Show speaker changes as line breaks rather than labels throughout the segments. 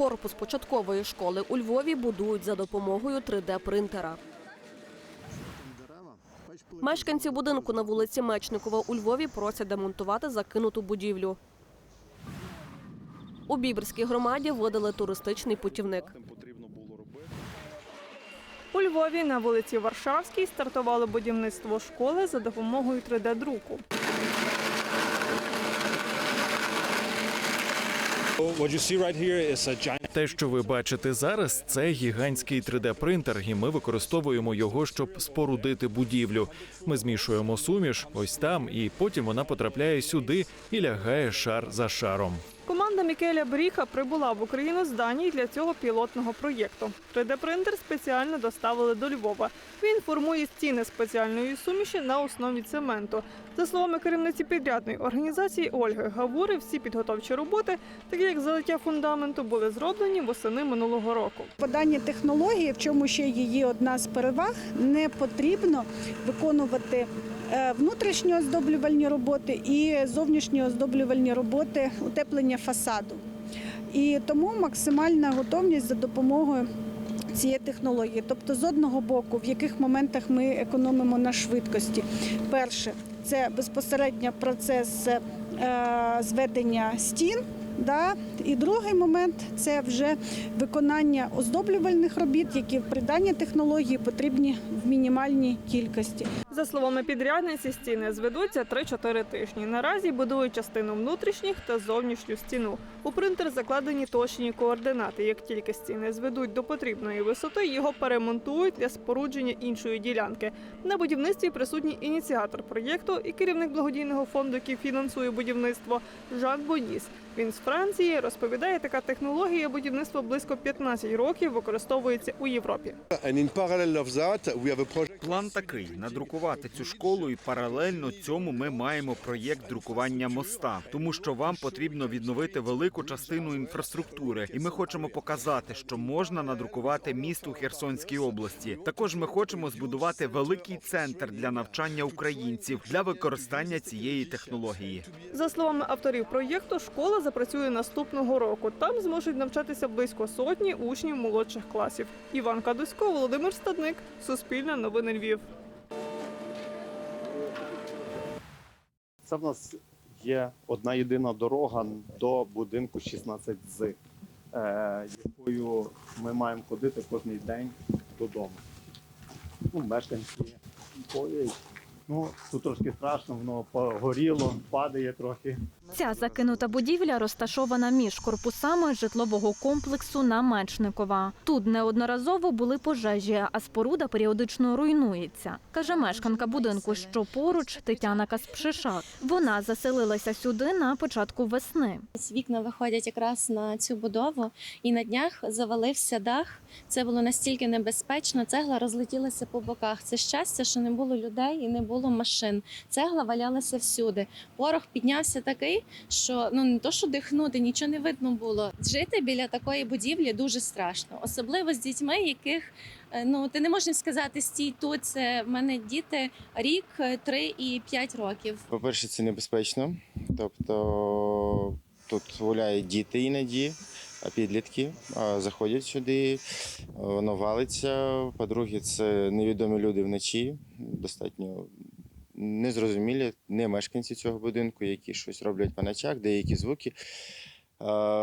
Корпус початкової школи у Львові будують за допомогою 3D-принтера. Мешканці будинку на вулиці Мечникова у Львові просять демонтувати закинуту будівлю. У Біберській громаді видали туристичний путівник.
У Львові на вулиці Варшавській стартувало будівництво школи за допомогою 3D-друку.
Те, що ви бачите зараз, це гігантський 3D-принтер, і ми використовуємо його, щоб спорудити будівлю. Ми змішуємо суміш ось там, і потім вона потрапляє сюди і лягає шар за шаром.
Команда Мікеля Бріха прибула в Україну з Данії для цього пілотного проєкту. 3D-принтер спеціально доставили до Львова. Він формує стіни спеціальної суміші на основі цементу. За словами керівниці підрядної організації Ольги Гавури, всі підготовчі роботи, такі як залиття фундаменту, були зроблені восени минулого року.
По даній технології, в чому ще її одна з переваг, не потрібно виконувати е, внутрішні оздоблювальні роботи і зовнішні оздоблювальні роботи утеплення фасаду. І тому максимальна готовність за допомогою цієї технології. Тобто, з одного боку, в яких моментах ми економимо на швидкості. Перше, це безпосередньо процес е, зведення стін. Да? І другий момент це вже виконання оздоблювальних робіт, які при даній технології потрібні в мінімальній кількості.
За словами підрядниці, стіни зведуться 3-4 тижні. Наразі будують частину внутрішніх та зовнішню стіну. У принтер закладені точні координати. Як тільки стіни зведуть до потрібної висоти, його перемонтують для спорудження іншої ділянки. На будівництві присутній ініціатор проєкту і керівник благодійного фонду, який фінансує будівництво Жак Боніс. Він з Франції розповідає, така технологія будівництва близько 15 років використовується у Європі.
План такий: надрукувати цю школу, і паралельно цьому ми маємо проєкт друкування моста, тому що вам потрібно відновити велику частину інфраструктури, і ми хочемо показати, що можна надрукувати міст у Херсонській області. Також ми хочемо збудувати великий центр для навчання українців для використання цієї технології.
За словами авторів проєкту, школа запрацює наступного року. Там зможуть навчатися близько сотні учнів молодших класів. Іван Кадусько, Володимир Стадник, Суспільне новини Львів.
Це в нас є одна єдина дорога до будинку 16 з, е, якою ми маємо ходити кожен день додому. Ну, мешканці ходять. Ну, тут трошки страшно, воно погоріло, падає трохи.
Ця закинута будівля розташована між корпусами житлового комплексу на Мечникова. Тут неодноразово були пожежі, а споруда періодично руйнується, каже мешканка будинку, що поруч Тетяна Каспшишак. Вона заселилася сюди на початку весни.
Вікна виходять якраз на цю будову, і на днях завалився дах. Це було настільки небезпечно. Цегла розлетілася по боках. Це щастя, що не було людей і не було машин. Цегла валялася всюди. Порох піднявся такий, що ну не то, що дихнути, нічого не видно було. Жити біля такої будівлі дуже страшно, особливо з дітьми, яких е, ну ти не можеш сказати стій тут. Це в мене діти рік, е, три і п'ять років.
По-перше, це небезпечно. Тобто тут гуляють діти іноді, а підлітки заходять сюди, воно валиться. По-друге, це невідомі люди вночі, достатньо незрозумілі, не мешканці цього будинку, які щось роблять по ночах, деякі звуки.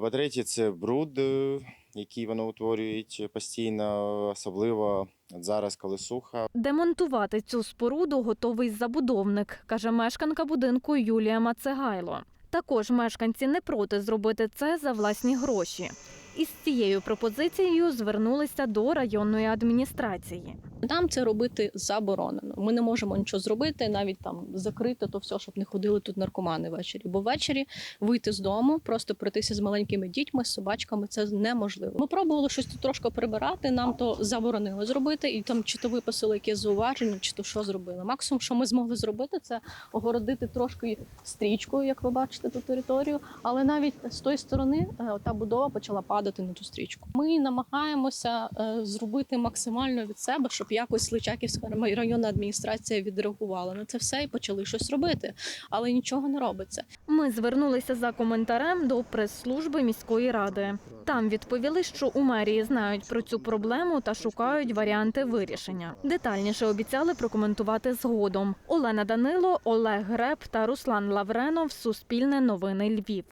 По-третє, це бруд, е, який воно утворюють постійно, особливо зараз, коли сухо.
Демонтувати цю споруду готовий забудовник, каже мешканка будинку Юлія Мацегайло. Також мешканці не проти зробити це за власні гроші. Із цією пропозицією звернулися до районної адміністрації.
Нам це робити заборонено. Ми не можемо нічого зробити, навіть там закрити то все, щоб не ходили тут наркомани ввечері. Бо ввечері вийти з дому, просто пройтися з маленькими дітьми, з собачками це неможливо. Ми пробували щось тут трошки прибирати. Нам то заборонили зробити, і там чи то виписали якесь зауваження, чи то що зробили. Максимум, що ми змогли зробити, це огородити трошки стрічкою, як ви бачите, ту територію. Але навіть з тої сторони е, та будова почала падати падати на ту стрічку. Ми намагаємося е, зробити максимально від себе, щоб якось Личаківська районна адміністрація відреагувала на це все і почали щось робити, але нічого не робиться.
Ми звернулися за коментарем до прес-служби міської ради. Там відповіли, що у мерії знають про цю проблему та шукають варіанти вирішення. Детальніше обіцяли прокоментувати згодом. Олена Данило, Олег Греб та Руслан Лавренов. Суспільне новини Львів.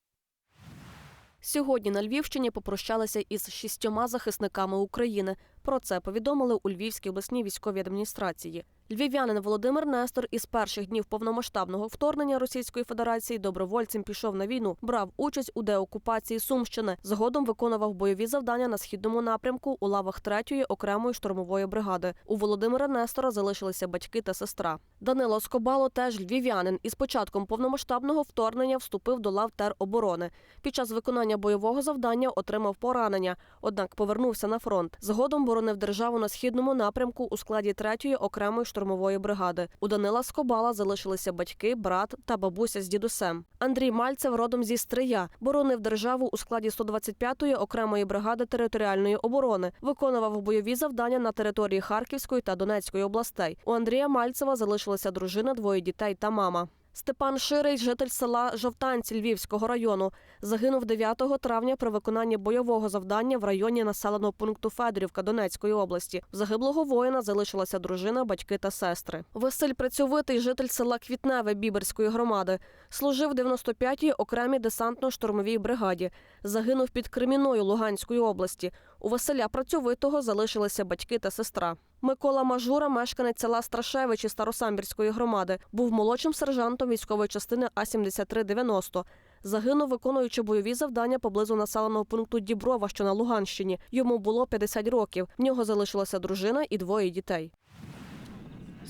Сьогодні на Львівщині попрощалися із шістьома захисниками України. Про це повідомили у Львівській обласній військовій адміністрації. Львів'янин Володимир Нестор із перших днів повномасштабного вторгнення Російської Федерації добровольцем пішов на війну, брав участь у деокупації Сумщини. Згодом виконував бойові завдання на східному напрямку у лавах 3-ї окремої штурмової бригади. У Володимира Нестора залишилися батьки та сестра. Данило Скобало теж львів'янин. Із початком повномасштабного вторгнення вступив до лав тероборони. Під час виконання бойового завдання отримав поранення, однак повернувся на фронт. Згодом боронив державу на східному напрямку у складі 3-ї окремої штурмової бригади. У Данила Скобала залишилися батьки, брат та бабуся з дідусем. Андрій Мальцев родом зі Стрия, боронив державу у складі 125-ї окремої бригади територіальної оборони, виконував бойові завдання на території Харківської та Донецької областей. У Андрія Мальцева залишилася дружина, двоє дітей та мама. Степан Ширий, житель села Жовтанці Львівського району, загинув 9 травня при виконанні бойового завдання в районі населеного пункту Федорівка Донецької області. В загиблого воїна залишилася дружина, батьки та сестри. Василь Працьовитий, житель села Квітневе Біберської громади, служив в 95-й окремій десантно-штурмовій бригаді. Загинув під Креміною Луганської області. У Василя Працьовитого залишилися батьки та сестра. Микола Мажура, мешканець села Страшевич із Старосамбірської громади, був молодшим сержантом військової частини А-7390. Загинув, виконуючи бойові завдання поблизу населеного пункту Діброва, що на Луганщині. Йому було 50 років. В нього залишилася дружина і двоє дітей.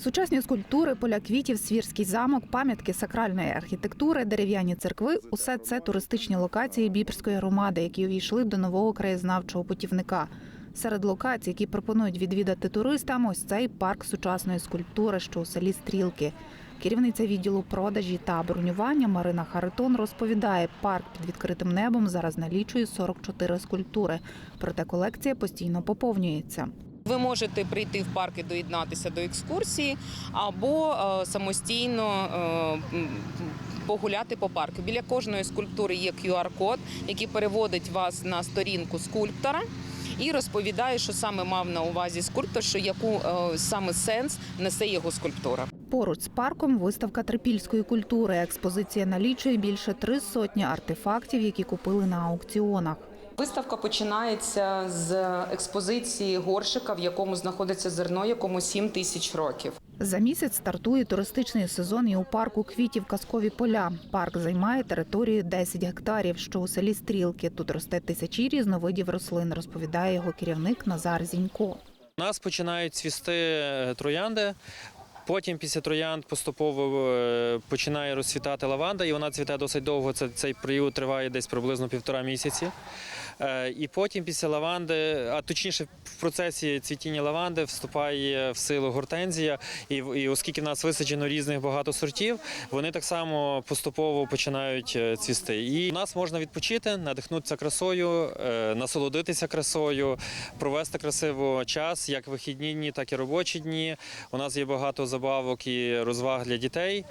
Сучасні скульптури, поля квітів, свірський замок, пам'ятки сакральної архітектури, дерев'яні церкви усе це туристичні локації Бібрської громади, які увійшли до нового краєзнавчого путівника. Серед локацій, які пропонують відвідати туристам, ось цей парк сучасної скульптури, що у селі Стрілки. Керівниця відділу продажі та бронювання Марина Харитон розповідає, парк під відкритим небом зараз налічує 44 скульптури, проте колекція постійно поповнюється.
Ви можете прийти в парк і доєднатися до екскурсії або е, самостійно е, погуляти по парку. Біля кожної скульптури є QR-код, який переводить вас на сторінку скульптора. І розповідає, що саме мав на увазі скульптор, що яку е, саме сенс несе його скульптура.
Поруч з парком виставка трипільської культури. Експозиція налічує більше три сотні артефактів, які купили на аукціонах.
Виставка починається з експозиції горшика, в якому знаходиться зерно, якому 7 тисяч років.
За місяць стартує туристичний сезон і у парку квітів казкові поля. Парк займає територію 10 гектарів, що у селі Стрілки. Тут росте тисячі різновидів рослин, розповідає його керівник Назар Зінько.
У нас починають цвісти е, троянди. Потім після троянд поступово е, починає розцвітати лаванда, і вона цвіте досить довго. Це цей період триває десь приблизно півтора місяці. Е, І потім після лаванди, а точніше в процесі цвітіння лаванди вступає в силу гортензія. І, і оскільки в нас висаджено різних багато сортів, вони так само поступово починають е, цвісти. І у нас можна відпочити, надихнутися красою, е, насолодитися красою, провести красиво час, як вихідні дні, так і робочі дні. У нас є багато забавок і розваг для дітей.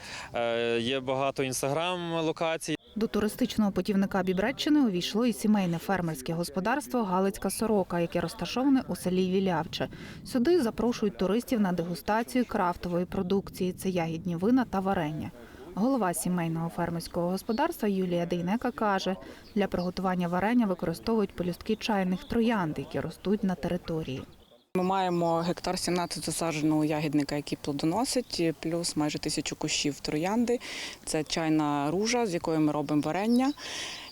Є багато інстаграм-локацій.
До туристичного путівника Бібреччини увійшло і сімейне фермерське господарство Галицька сорока, яке розташоване у селі Вілявче. Сюди запрошують туристів на дегустацію крафтової продукції. Це ягідні вина та варення. Голова сімейного фермерського господарства Юлія Дейнека каже, для приготування варення використовують полюстки чайних троянд, які ростуть на території.
Ми маємо гектар 17 засадженого ягідника, який плодоносить, плюс майже тисячу кущів троянди. Це чайна ружа, з якої ми робимо варення.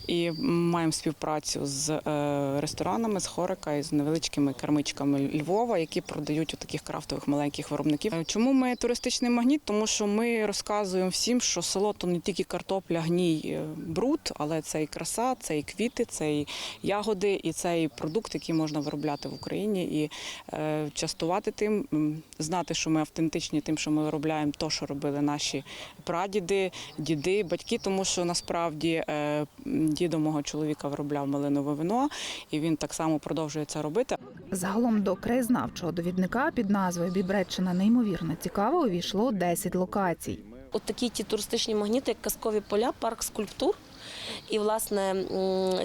І маємо співпрацю з е, ресторанами, з хорика і з невеличкими кермичками Львова, які продають у таких крафтових маленьких виробників. Е, Чому ми туристичний магніт? Тому що ми розказуємо всім, що село то не тільки картопля, гній, е, бруд, але це і краса, це і квіти, це і ягоди, і це і продукт, який можна виробляти в Україні і частувати тим, знати, що ми автентичні, тим, що ми виробляємо то, що робили наші прадіди, діди, батьки, тому що насправді дідо мого чоловіка виробляв малинове вино, і він так само продовжує це робити.
Загалом до краєзнавчого довідника під назвою Бібреччина неймовірно цікаво увійшло 10 локацій.
От такі ті туристичні магніти, як казкові поля, парк скульптур. І, власне,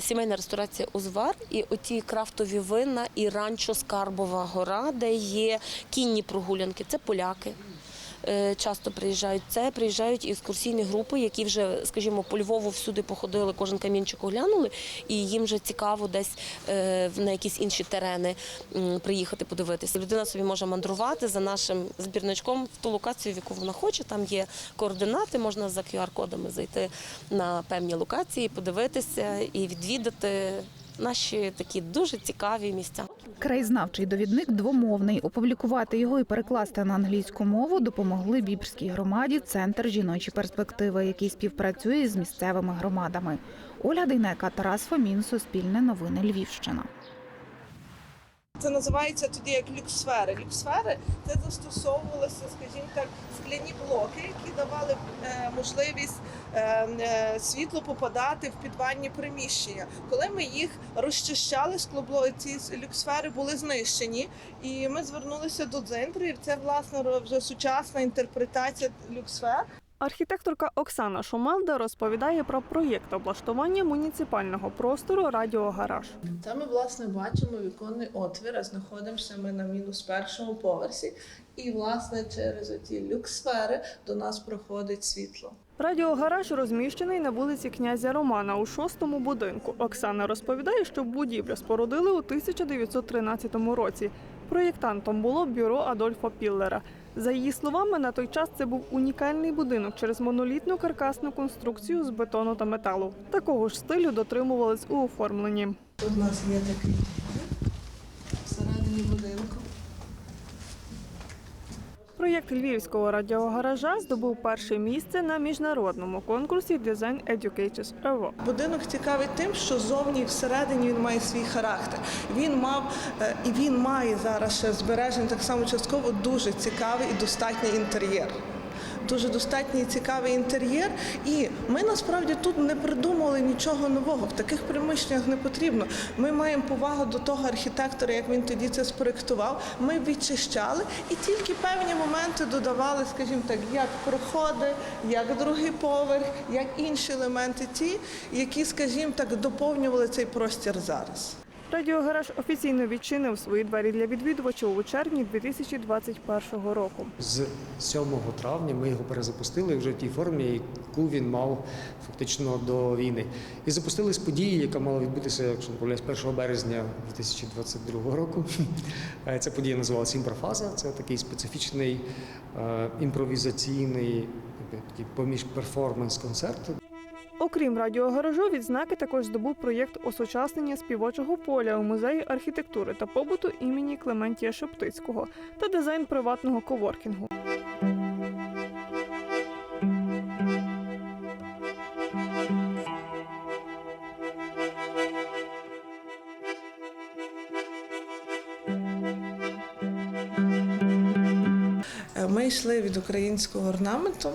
сімейна ресторація Узвар, і оті крафтові вина, і ранчо Скарбова гора, де є кінні прогулянки. Це поляки. Е, Часто приїжджають це, приїжджають екскурсійні групи, які вже, скажімо, по Львову всюди походили, кожен камінчик оглянули, і їм вже цікаво десь е, на якісь інші терени приїхати подивитися. Людина собі може мандрувати за нашим збірничком в ту локацію, в яку вона хоче. Там є координати, можна за QR-кодами зайти на певні локації, подивитися і відвідати наші такі дуже цікаві місця.
Краєзнавчий довідник двомовний. Опублікувати його і перекласти на англійську мову допомогли Бібрській громаді Центр жіночі перспективи, який співпрацює з місцевими громадами. Оля Дейнека, Тарас Фомін, Суспільне новини Львівщина.
Це називається тоді як люксфери. Люксфери це застосовувалося, скажімо так, скляні блоки, які давали е, можливість е, е, світлу попадати в підвальні приміщення. Коли ми їх розчищали, склобло ці люксфери були знищені, і ми звернулися до центру. І це власне вже сучасна інтерпретація люксфер.
Архітекторка Оксана Шумалда розповідає про проєкт облаштування муніципального простору Радіогараж.
Та ми власне бачимо віконний отвір, а знаходимося ми на мінус першому поверсі, і власне через оті люксфери до нас проходить світло.
Радіогараж розміщений на вулиці князя Романа у шостому будинку. Оксана розповідає, що будівлю спорудили у 1913 році. Проєктантом було бюро Адольфа Піллера. За її словами, на той час це був унікальний будинок через монолітну каркасну конструкцію з бетону та металу. Такого ж стилю дотримувались у оформленні.
Тут у нас є такий всередині будинку.
Проєкт львівського радіогаража здобув перше місце на міжнародному конкурсі Design Educators Award.
Будинок цікавий тим, що зовні всередині він має свій характер. Він мав е, і він має зараз ще збережений так само частково дуже цікавий і достатній інтер'єр. Дуже достатній цікавий інтер'єр, і ми насправді тут не придумали нічого нового. В таких приміщеннях не потрібно. Ми маємо повагу до того архітектора, як він тоді це спроектував. Ми відчищали і тільки певні моменти додавали, скажімо так, як проходи, як другий поверх, як інші елементи, ті, які, скажімо так, доповнювали цей простір зараз.
Радіогараж офіційно відчинив свої двері для відвідувачів у червні 2021 року.
З 7 травня ми його перезапустили вже в тій формі, яку він мав фактично до війни. І запустили з події, яка мала відбутися, якщо не помиляюсь, 1 березня 2022 року. Е, Ця подія називалася Імпрофаза. Це такий специфічний е, імпровізаційний поміж перформанс-концерт.
Окрім радіогаражу, відзнаки також здобув проєкт осучаснення співочого поля у музеї архітектури та побуту імені Клементія Шептицького та дизайн приватного коворкінгу.
Е, Ми йшли від українського орнаменту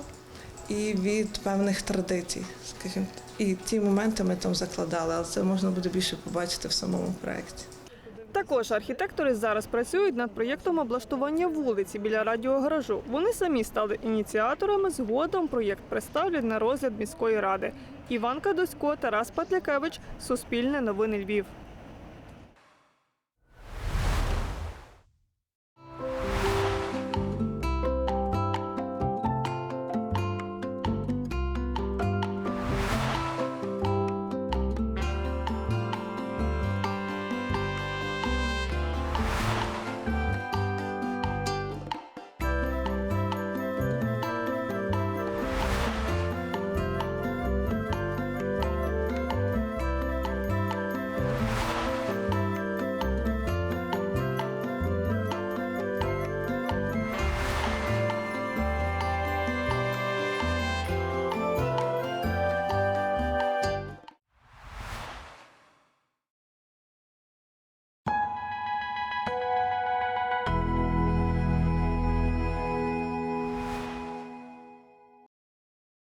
і від певних традицій, скажімо. І ті моменти ми там закладали, але це можна буде більше побачити в самому проєкті.
Також архітектори зараз працюють над проєктом облаштування вулиці біля радіогаражу. Вони самі стали ініціаторами. Згодом проєкт представлять на розгляд міської ради. Іванка Досько, Тарас Патлякевич, Суспільне новини Львів.